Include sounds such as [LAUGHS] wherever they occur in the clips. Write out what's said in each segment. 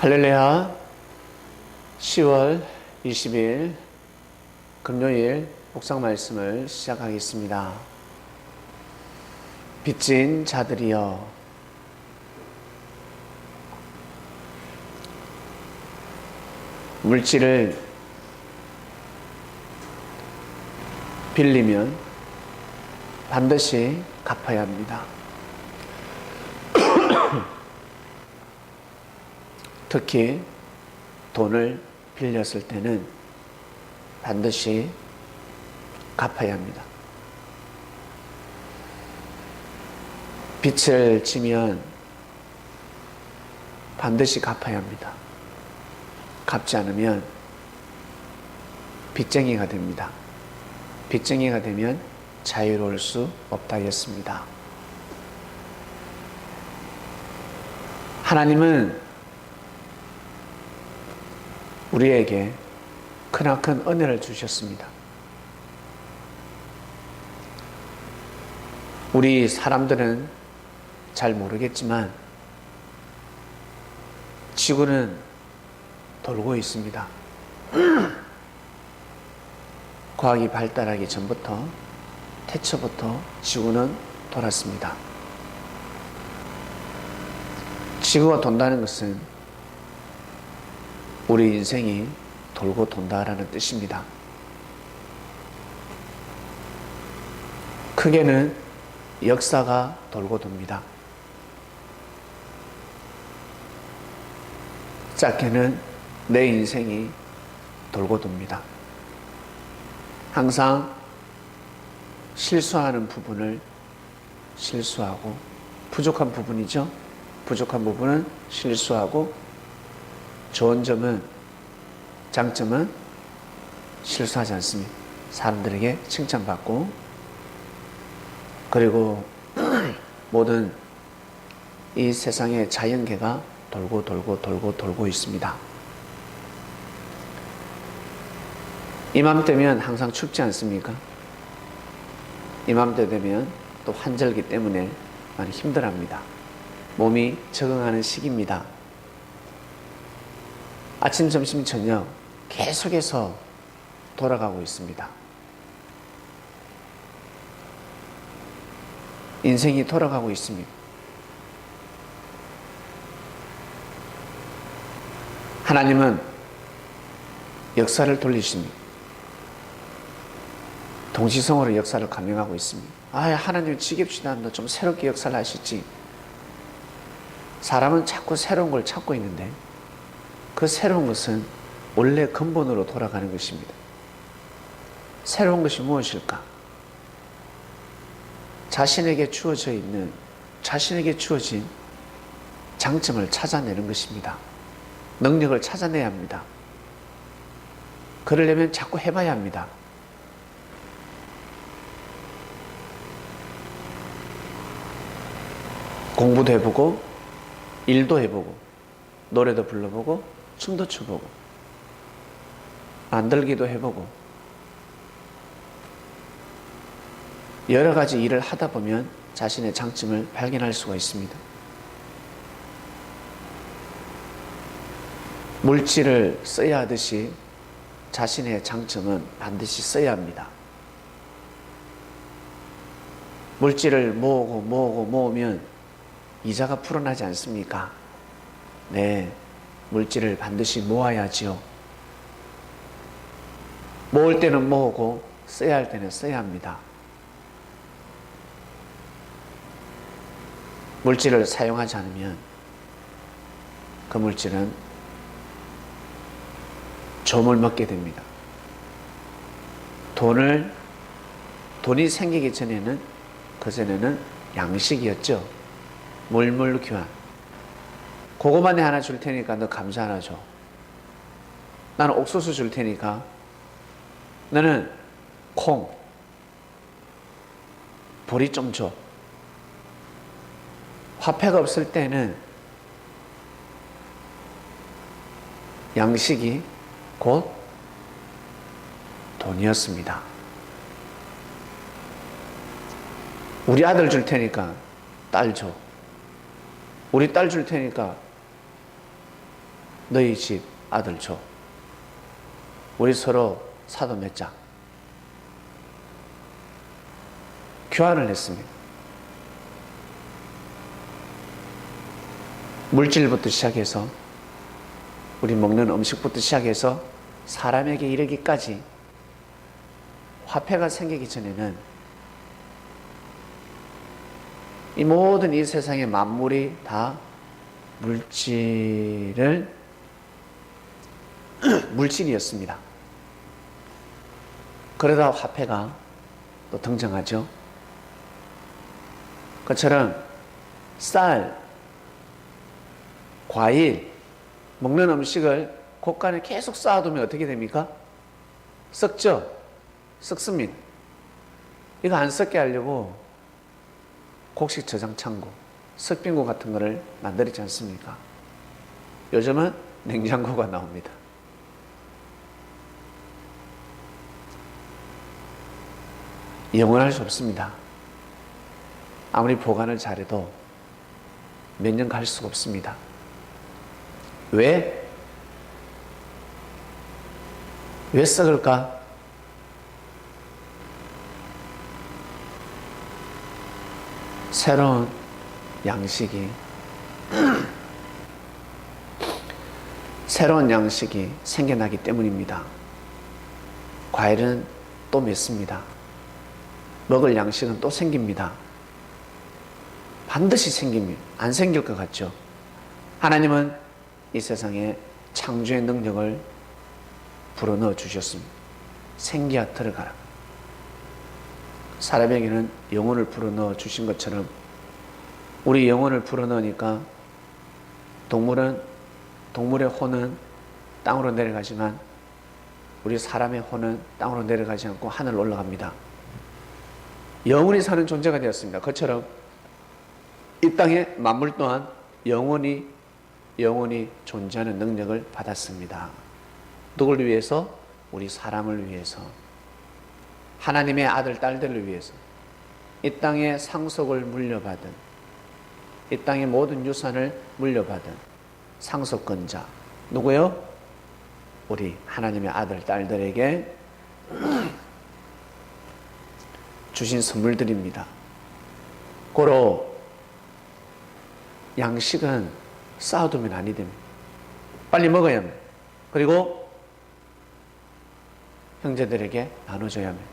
할렐루야 10월 20일 금요일 묵상 말씀을 시작하겠습니다. 빚진 자들이여 물질을 빌리면 반드시 갚아야 합니다. [CLEARS THROAT] 특히 돈을 빌렸을 때는 반드시 갚아야 합니다. 빚을 지면 반드시 갚아야 합니다. 갚지 않으면 빚쟁이가 됩니다. 빚쟁이가 되면 자유로울 수 없다 했습니다. 하나님은 우리에게 크나큰 은혜를 주셨습니다. 우리 사람들은 잘 모르겠지만 지구는 돌고 있습니다. [CLEARS THROAT] 과학이 발달하기 전부터 태초부터 지구는 돌았습니다. 지구가 돈다는 것은 우리 인생이 돌고 돈다라는 뜻입니다. 크게는 역사가 돌고 돕니다. 작게는 내 인생이 돌고 돕니다. 항상 실수하는 부분을 실수하고 부족한 부분이죠. 부족한 부분은 실수하고 좋은 점은 장점은 실수하지 않습니다. 사람들에게 칭찬받고 그리고 [CLEARS THROAT] 모든 이 세상의 자연계가 돌고 돌고 돌고 돌고 있습니다. 이맘때면 항상 춥지 않습니까? 이맘때 되면 또 환절기 때문에 많이 힘들합니다. 몸이 적응하는 시기입니다. 아침, 점심, 저녁 계속해서 돌아가고 있습니다. 인생이 돌아가고 있습니다. 하나님은 역사를 돌리십니다. 동시성으로 역사를 감행하고 있습니다. 아, 하나님 지깁시다. 좀 새롭게 역사를 하시지. 사람은 자꾸 새로운 걸 찾고 있는데 그 새로운 것은 원래 근본으로 돌아가는 것입니다. 새로운 것이 무엇일까? 자신에게 주어져 있는, 자신에게 주어진 장점을 찾아내는 것입니다. 능력을 찾아내야 합니다. 그러려면 자꾸 해봐야 합니다. 공부도 해보고, 일도 해보고, 노래도 불러보고, 춤도 춰보고, 만들기도 해보고, 여러 가지 일을 하다 보면 자신의 장점을 발견할 수가 있습니다. 물질을 써야 하듯이 자신의 장점은 반드시 써야 합니다. 물질을 모으고 모으고 모으면 이자가 풀어나지 않습니까? 네, 물질을 반드시 모아야지요. 모을 때는 모으고 써야 할 때는 써야 합니다. 물질을 사용하지 않으면 그 물질은 점을 먹게 됩니다. 돈을 돈이 생기기 전에는 그 전에는 양식이었죠. 물물 교환. 그거만 내 하나 줄 테니까 너 감자 하나 줘. 나는 옥수수 줄 테니까 너는 콩, 보리 좀 줘. 화폐가 없을 때는 양식이 곧 돈이었습니다. 우리 아들 줄 테니까 딸 줘. 우리 딸 줄 테니까 너희 집 아들 줘. 우리 서로 사도 맺자. 교환을 했습니다. 물질부터 시작해서 우리 먹는 음식부터 시작해서 사람에게 이르기까지 화폐가 생기기 전에는 이 모든 이 세상의 만물이 다 물질을 물질이었습니다. 그러다 화폐가 또 등장하죠. 그처럼 쌀, 과일, 먹는 음식을 곳간에 계속 쌓아두면 어떻게 됩니까? 썩죠? 썩습니다. 이거 안 썩게 하려고 곡식 저장 창고, 석빙고 같은 거를 만들지 않습니까? 요즘은 냉장고가 나옵니다. 영원할 수 없습니다. 아무리 보관을 잘해도 몇 년 갈 수가 없습니다. 왜? 왜 썩을까? 새로운 양식이 [CLEARS THROAT] 새로운 양식이 생겨나기 때문입니다. 과일은 또 맺습니다. 먹을 양식은 또 생깁니다. 반드시 생깁니다. 안 생길 것 같죠? 하나님은 이 세상에 창조의 능력을 불어넣어 주셨습니다. 생기야 들어가라. 사람에게는 영혼을 불어넣어 주신 것처럼 우리 영혼을 불어넣으니까 동물은 동물의 혼은 땅으로 내려가지만 우리 사람의 혼은 땅으로 내려가지 않고 하늘로 올라갑니다. 영원히 사는 존재가 되었습니다. 그처럼 이 땅의 만물 또한 영원히 영원히 존재하는 능력을 받았습니다. 누굴 위해서? 우리 사람을 위해서. 하나님의 아들, 딸들을 위해서. 이 땅의 상속을 물려받은, 이 땅의 모든 유산을 물려받은 상속권자. 누구요? 우리 하나님의 아들, 딸들에게 주신 선물들입니다. 고로 양식은 쌓아두면 아니 됩니다. 빨리 먹어야 합니다. 그리고 형제들에게 나눠줘야 합니다.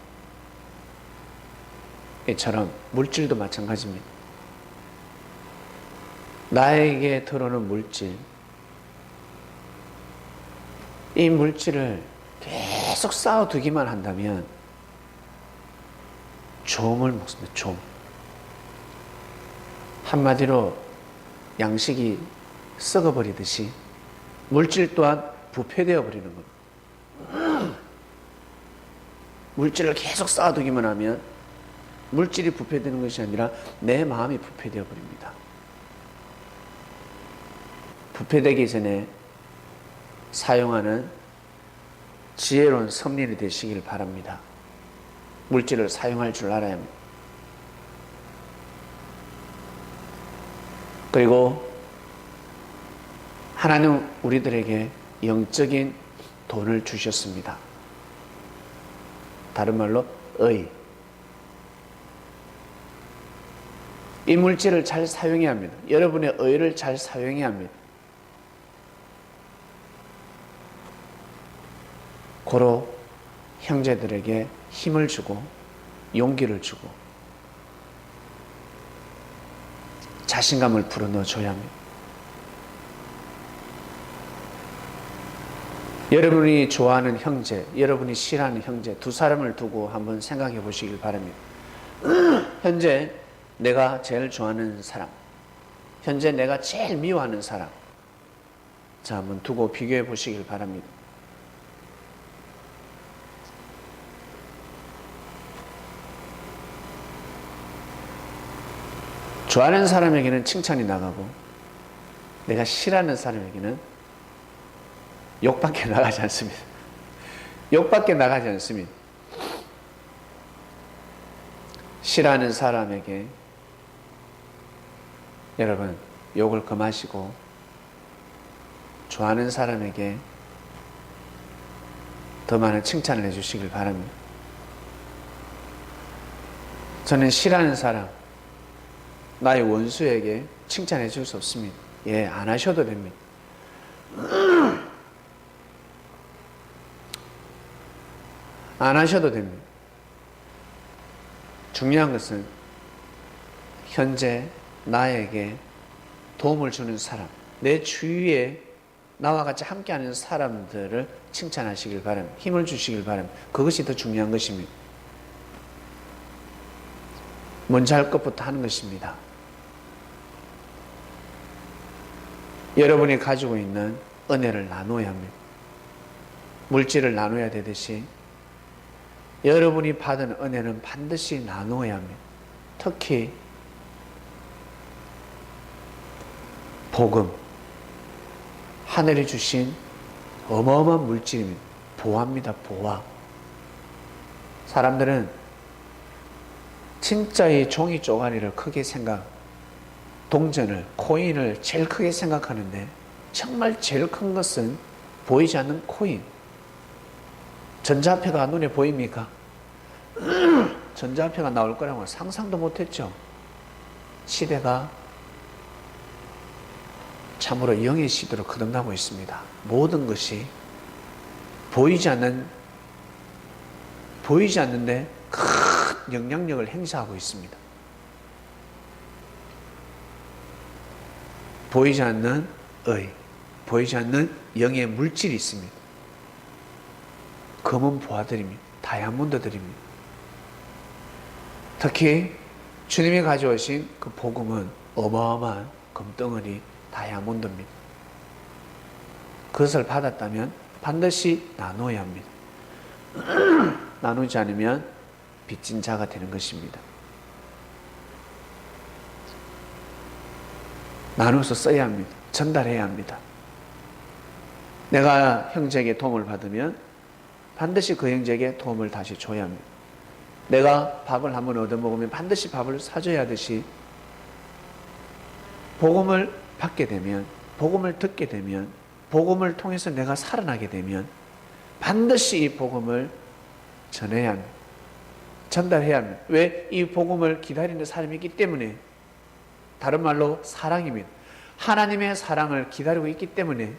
이처럼 물질도 마찬가지입니다. 나에게 들어오는 물질, 이 물질을 계속 쌓아두기만 한다면 좀을 먹습니다. 좀. 한마디로 양식이 썩어버리듯이 물질 또한 부패되어 버리는 겁니다. 물질을 계속 쌓아두기만 하면 물질이 부패되는 것이 아니라 내 마음이 부패되어 버립니다. 부패되기 전에 사용하는 지혜로운 섭리이 되시길 바랍니다. 물질을 사용할 줄 알아야 합니다. 그리고 하나님 우리들에게 영적인 돈을 주셨습니다. 다른 말로 의. 이 물질을 잘 사용해야 합니다. 여러분의 의를 잘 사용해야 합니다. 고로 형제들에게 힘을 주고 용기를 주고 자신감을 불어넣어 줘야 합니다. 여러분이 좋아하는 형제, 여러분이 싫어하는 형제 두 사람을 두고 한번 생각해 보시길 바랍니다. [CLEARS THROAT] 현재 내가 제일 좋아하는 사람, 현재 내가 제일 미워하는 사람. 자, 한번 두고 비교해 보시길 바랍니다. 좋아하는 사람에게는 칭찬이 나가고 내가 싫어하는 사람에게는 욕밖에 [LAUGHS] 나가지 않습니다. 욕밖에 나가지 않습니다. 싫어하는 사람에게 여러분 욕을 금하시고 좋아하는 사람에게 더 많은 칭찬을 해주시길 바랍니다. 저는 싫어하는 사람, 나의 원수에게 칭찬해 줄 수 없습니다. 예, 안 하셔도 됩니다. [CLEARS THROAT] 안 하셔도 됩니다. 중요한 것은 현재 나에게 도움을 주는 사람, 내 주위에 나와 같이 함께하는 사람들을 칭찬하시길 바랍니다. 힘을 주시길 바랍니다. 그것이 더 중요한 것입니다. 먼저 할 것부터 하는 것입니다. 여러분이 가지고 있는 은혜를 나눠야 합니다. 물질을 나눠야 되듯이 여러분이 받은 은혜는 반드시 나눠야 합니다. 특히 복음, 하늘이 주신 어마어마한 물질입니다. 보화입니다, 보화. 사람들은 진짜의 종이 쪼가리를 크게 생각, 동전을, 코인을 제일 크게 생각하는데 정말 제일 큰 것은 보이지 않는 코인. 전자화폐가 눈에 보입니까? [CLEARS THROAT] 전자화폐가 나올 거라고 상상도 못했죠. 시대가 참으로 영의 시대로 거듭나고 있습니다. 모든 것이 보이지 않는 보이지 않는데 큰 영향력을 행사하고 있습니다. 보이지 않는 의, 보이지 않는 영의 물질이 있습니다. 검은 보화들입니다. 다이아몬드들입니다. 특히 주님이 가져오신 그 복음은 어마어마한 금덩어리 다이아몬드입니다. 그것을 받았다면 반드시 나눠야 합니다. [CLEARS THROAT] 나누지 않으면 빚진 자가 되는 것입니다. 나눠서 써야 합니다. 전달해야 합니다. 내가 형제에게 도움을 받으면 반드시 그 형제에게 도움을 다시 줘야 합니다. 내가 밥을 한번 얻어먹으면 반드시 밥을 사줘야 하듯이 복음을 받게 되면 복음을 듣게 되면 복음을 통해서 내가 살아나게 되면 반드시 이 복음을 전해야 합니다. 전달해야 합니다. 왜? 이 복음을 기다리는 사람이 있기 때문에 다른 말로 사랑입니다. 하나님의 사랑을 기다리고 있기 때문에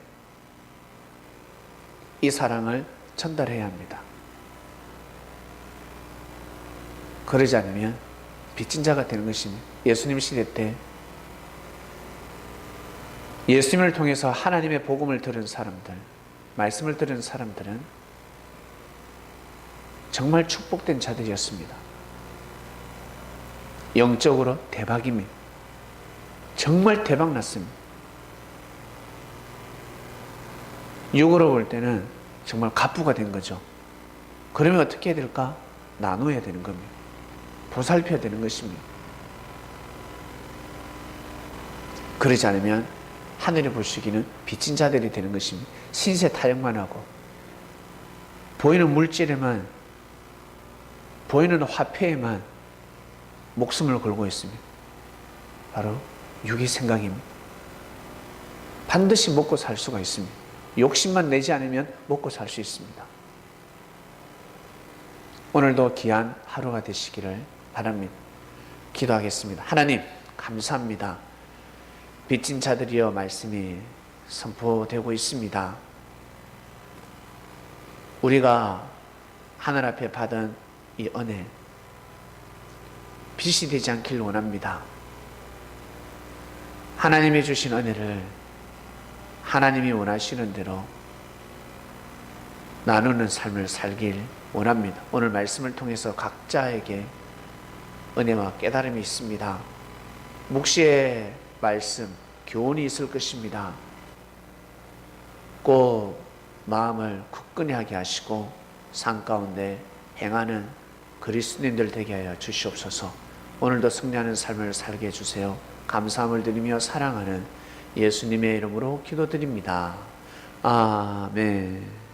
이 사랑을 전달해야 합니다. 그러지 않으면 빚진 자가 되는 것입니다. 예수님 시대 때 예수님을 통해서 하나님의 복음을 들은 사람들, 말씀을 들은 사람들은 정말 축복된 자들이었습니다. 영적으로 대박입니다. 정말 대박 났습니다. 육으로 볼 때는 정말 갑부가 된 거죠. 그러면 어떻게 해야 될까? 나눠야 되는 겁니다. 보살펴야 되는 것입니다. 그러지 않으면 하늘이 보시기는 빚진 자들이 되는 것입니다. 신세 타령만 하고 보이는 물질에만 보이는 화폐에만 목숨을 걸고 있습니다. 바로 육의 생각입니다. 반드시 먹고 살 수가 있습니다. 욕심만 내지 않으면 먹고 살 수 있습니다. 오늘도 귀한 하루가 되시기를 바랍니다. 기도하겠습니다. 하나님, 감사합니다. 빚진 자들이여 말씀이 선포되고 있습니다. 우리가 하늘 앞에 받은 이 은혜, 빚이 되지 않길 원합니다. 하나님이 주신 은혜를 하나님이 원하시는 대로 나누는 삶을 살길 원합니다. 오늘 말씀을 통해서 각자에게 은혜와 깨달음이 있습니다. 묵시의 말씀, 교훈이 있을 것입니다. 꼭 마음을 굳건히 하게 하시고 산 가운데 행하는 그리스도인들 되게 하여 주시옵소서. 오늘도 승리하는 삶을 살게 해주세요. 감사함을 드리며 사랑하는 예수님의 이름으로 기도드립니다. 아멘.